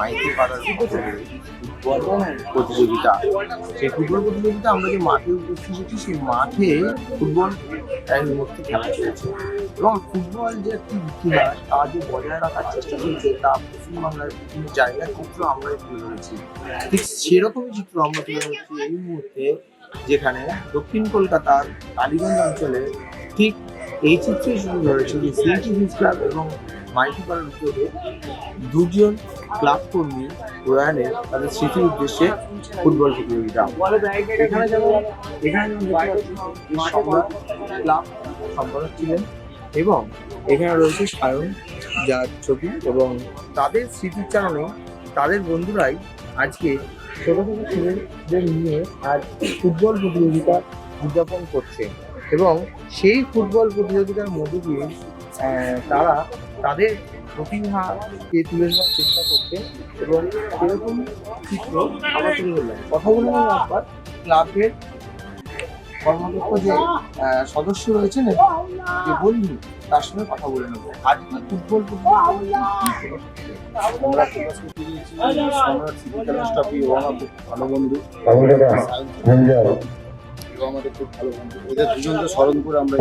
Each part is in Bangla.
মাইতি পাড়ার প্রতিযোগিতা। সেই ফুটবল প্রতিযোগিতা আমরা যে মাঠে উপস্থিত হচ্ছি সেই মাঠে ফুটবল এই মুহূর্তে খেলা চলছে। এবং ফুটবল যে একটি ইতিহাস, তা যে বজায় রাখার চেষ্টা চলছে, তা পশ্চিমবাংলার বিভিন্ন জায়গায় চিত্র আমরা তুলে ধরেছি। ঠিক সেরকমই চিত্র আমরা তুলে ধরছি এই মুহূর্তে, যেখানে দক্ষিণ কলকাতার কালীগঞ্জ অঞ্চলে ঠিক এই চিত্রেই শুরু ধরেছে যে হিলস ক্লাব এবং মাইটিপাড়ার উদ্যোগে দুজন ক্লাব কর্মী প্রয়াণের তাদের স্মৃতির উদ্দেশ্যে ফুটবল প্রতিযোগিতা। এখানে ক্লাব সম্পাদক ছিলেন এবং এখানে রয়েছে সায়ন যার ছবি এবং তাদের স্মৃতিচারণে তাদের বন্ধুরাই আজকে ছোট ছোট ছেলেদের নিয়ে আজ ফুটবল প্রতিযোগিতা উদযাপন করছে এবং সেই ফুটবল প্রতিযোগিতার মধ্যে দিয়ে তারা তাদের প্রতিভাকে তুলে ধরার চেষ্টা করছে এবং সেরকম চিত্র আমরা তুলে ধরলাম। কথা বলে একবার। ক্লাবের কর্মদক্ষ যে সদস্য রয়েছেন যে বন্ধু তার সঙ্গে কথা বলে নেব। আজকে ফুটবল আমরা সম্রাট খুব ভালো বন্ধু। আমাদের খুব ভালো বন্ধু। এদের দুজনকে স্মরণ করে আমরা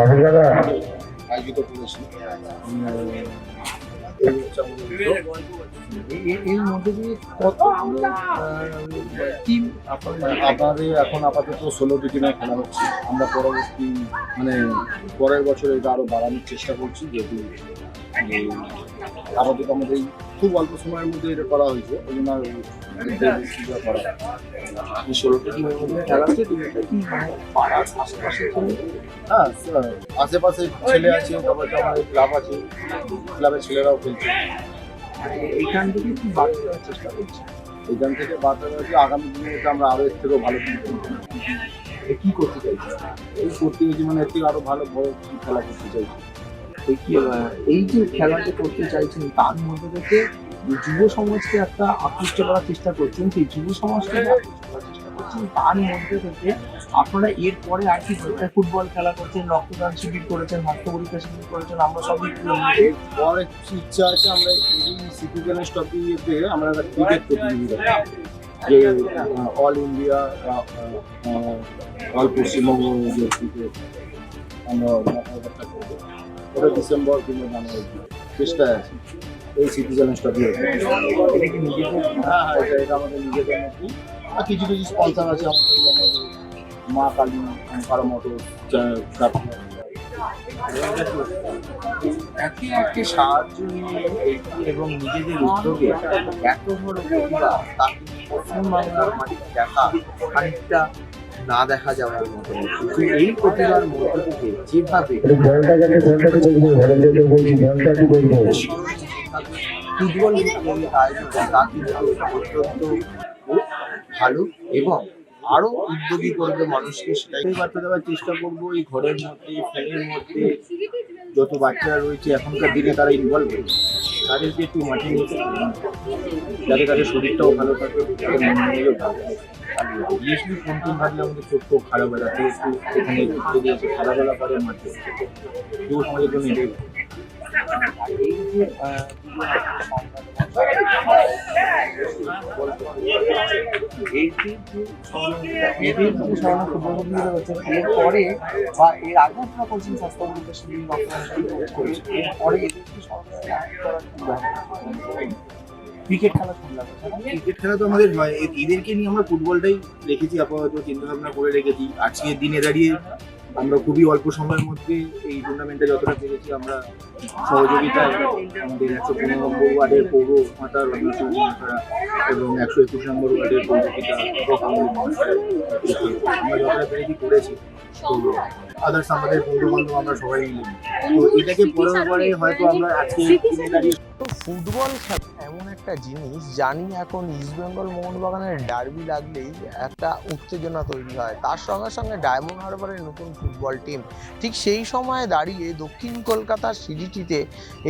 আয়োজিত করেছি। এর মধ্যে দিয়ে কতগুলো টিম আপনার আমাদের এখন আপাতত ষোলোটি টিমে খেলা হচ্ছে। আমরা পরবর্তী মানে পরের বছর এটা আরও বাড়ানোর চেষ্টা করছি যেহেতু আপাতত আমাদের এই খুব অল্প সময়ের মধ্যে এটা করা হয়েছে। ওই জন্য আর মানে পাড়ার আশেপাশে ছেলে হ্যাঁ আশেপাশে ছেলে আছে তারপরে আমাদের ক্লাব আছে। ক্লাবের ছেলেরাও খেলছে। এইখান থেকে কি দেওয়ার চেষ্টা করছে এখান থেকে বার্তা হচ্ছে আগামী দিনে এটা আমরা আরও এর থেকেও ভালো এ কি করতে চাইছে এই করতে গেছি মানে এর থেকে আরও ভালো বড় খেলা করতে চাইছি। এই যে খেলাটা করতে চাইছেন, তার মধ্যে থেকে যুব সমাজকে একটা আকৃষ্ট করার চেষ্টা করছেন, সেই যুব সমাজকে আকৃষ্ট তার মধ্যে থেকে আপনারা এরপরে আর কি? ফুটবল খেলা করছেন, রক্তদান শিবির করেছেন হাস্য পরীক্ষা শিবির করেছেন, আমরা সবই এরপর একটু ইচ্ছা আছে, আমরা এই সিটিজেন স্টপিতে আমরা একটা ক্রিকেট প্রতিযোগিতা। যে অল ইন্ডিয়া অল পশ্চিমবঙ্গ আমরা ওটা ডিসেম্বর কিংবা জানুয়ারি চেষ্টায় আছি এই স্টপি এটা কি হ্যাঁ হ্যাঁ এটা এটা আমাদের নিজেদের মধ্যে আর কিছু কিছু স্পন্সার আছে আমাদের মা কালী পারা মোটর একে একে সাহায্য নিয়ে এবং নিজেদের উদ্যোগে এত বড় প্রতিভা তা কিন্তু পশ্চিমবাংলার মাটিতে দেখা খানিকটা না দেখা যাওয়ার মতো কিন্তু এই প্রতিভার মধ্যে থেকে যেভাবে ফুটবল অত্যন্ত ভালো এবং আরও উদ্যোগী করবে মানুষকে সেটাই। বার্তা দেওয়ার চেষ্টা করব এই ঘরের মধ্যে ফ্যানের মধ্যে যত বাচ্চারা রয়েছে এখনকার দিনে তারা ইনভলভ হয়েছে তাদেরকে একটু মাঠে নিয়ে যাতে তাদের শরীরটাও ভালো থাকে তাদের মন ভালো থাকে থাকলে আমাদের চোখ খুব খারাপ এখানে ঘুরতে খেলাধুলা করে মাঠে যুব সমাজের জন্য এটাই এরপরে বা এর আগে আপনারা করছেন স্বাস্থ্য শিবির করেছেন এরপরে এদেরকে ভাবনা? ক্রিকেট খেলা শুনলাম ক্রিকেট খেলা তো আমাদের হয়। এ- এদেরকে নিয়ে আমরা ফুটবলটাই রেখেছি আপাতত চিন্তা ভাবনা করে রেখেছি। আজকের দিনে দাঁড়িয়ে আমরা খুবই অল্প সময়ের মধ্যে এই টুর্নামেন্টে যতটা পেরেছি আমরা সহযোগিতা আমাদের একশো পনেরো নম্বর ওয়ার্ডের পৌর মাতার অন্যান্য মাতারা এবং একশো একুশ নম্বর ওয়ার্ডের পৌরপিতা আমরা যতটা পেরেছি করেছি। তো আদার্স আমাদের বন্ধু বান্ধব আমরা সবাই মিলে। তো এটাকে পরের পরে হয়তো আমরা আজকে দিনে দাঁড়িয়ে তো ফুটবল খেলা একটা জিনিস, জানি এখন ইস্ট বেঙ্গল মোহনবাগানের ডার্বি লাগলেই একটা উত্তেজনা তৈরি হয়। তার সঙ্গে সঙ্গে ডায়মন্ড হারবারের নতুন ফুটবল টিম ঠিক সেই সময়ে দাঁড়িয়ে দক্ষিণ কলকাতার সিডিটিতে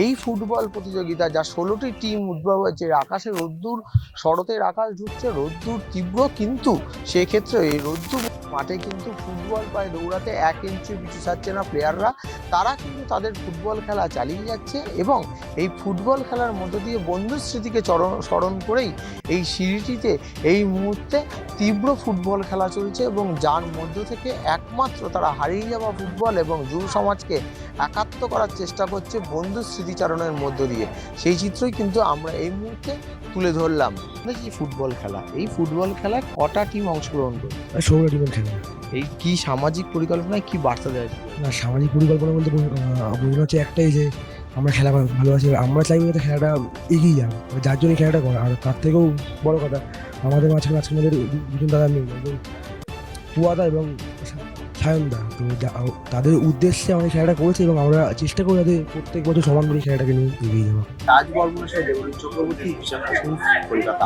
এই ফুটবল প্রতিযোগিতা যা ষোলোটি টিম উদ্ভব হয়েছে আকাশে রোদ্দুর, শরতের আকাশ ঢুকছে রোদ্দুর তীব্র কিন্তু সেক্ষেত্রে এই রোদ্দুর মাঠে কিন্তু ফুটবল পায়ে দৌড়াতে এক ইঞ্চি পিছু ছাড়ছে না প্লেয়াররা তারা কিন্তু তাদের ফুটবল খেলা চালিয়ে যাচ্ছে এবং এই ফুটবল খেলার মধ্য দিয়ে বন্ধু স্মৃতিকে চরণ, স্মরণ করেই এই সিঁড়িটিতে এই মুহূর্তে তীব্র ফুটবল খেলা চলছে এবং যার মধ্য থেকে একমাত্র তারা হারিয়ে যাওয়া ফুটবল এবং যুব সমাজকে একাত্ম করার চেষ্টা করছে বন্ধু স্মৃতিচারণের মধ্য দিয়ে। সেই চিত্রই কিন্তু আমরা এই মুহূর্তে তুলে ধরলাম। যে ফুটবল খেলা। এই ফুটবল খেলায় কটা টিম অংশগ্রহণ করে ষোলো এই কি সামাজিক পরিকল্পনায় কি বার্তা দেয় না সামাজিক পরিকল্পনা বলতে বোঝানো হচ্ছে একটাই যে আমরা খেলা ভালোবাসি আমরা চাইব যাতে খেলাটা এগিয়ে যাক যার জন্য খেলাটা করা আর তার থেকেও বড় কথা আমাদের মাঝখানে আজকে আমাদের দুজন দাদা নেই এবং পুয়াদা এবং সায়নদা তো তাদের উদ্দেশ্যে আমাদের খেলাটা করেছে এবং আমরা চেষ্টা করি যাতে প্রত্যেক বছর সমান করে খেলাটাকে নিয়ে এগিয়ে যাওয়া। রাজ বর্মনের সাথে চক্রবর্তী বিশাখাপুর কলকাতা।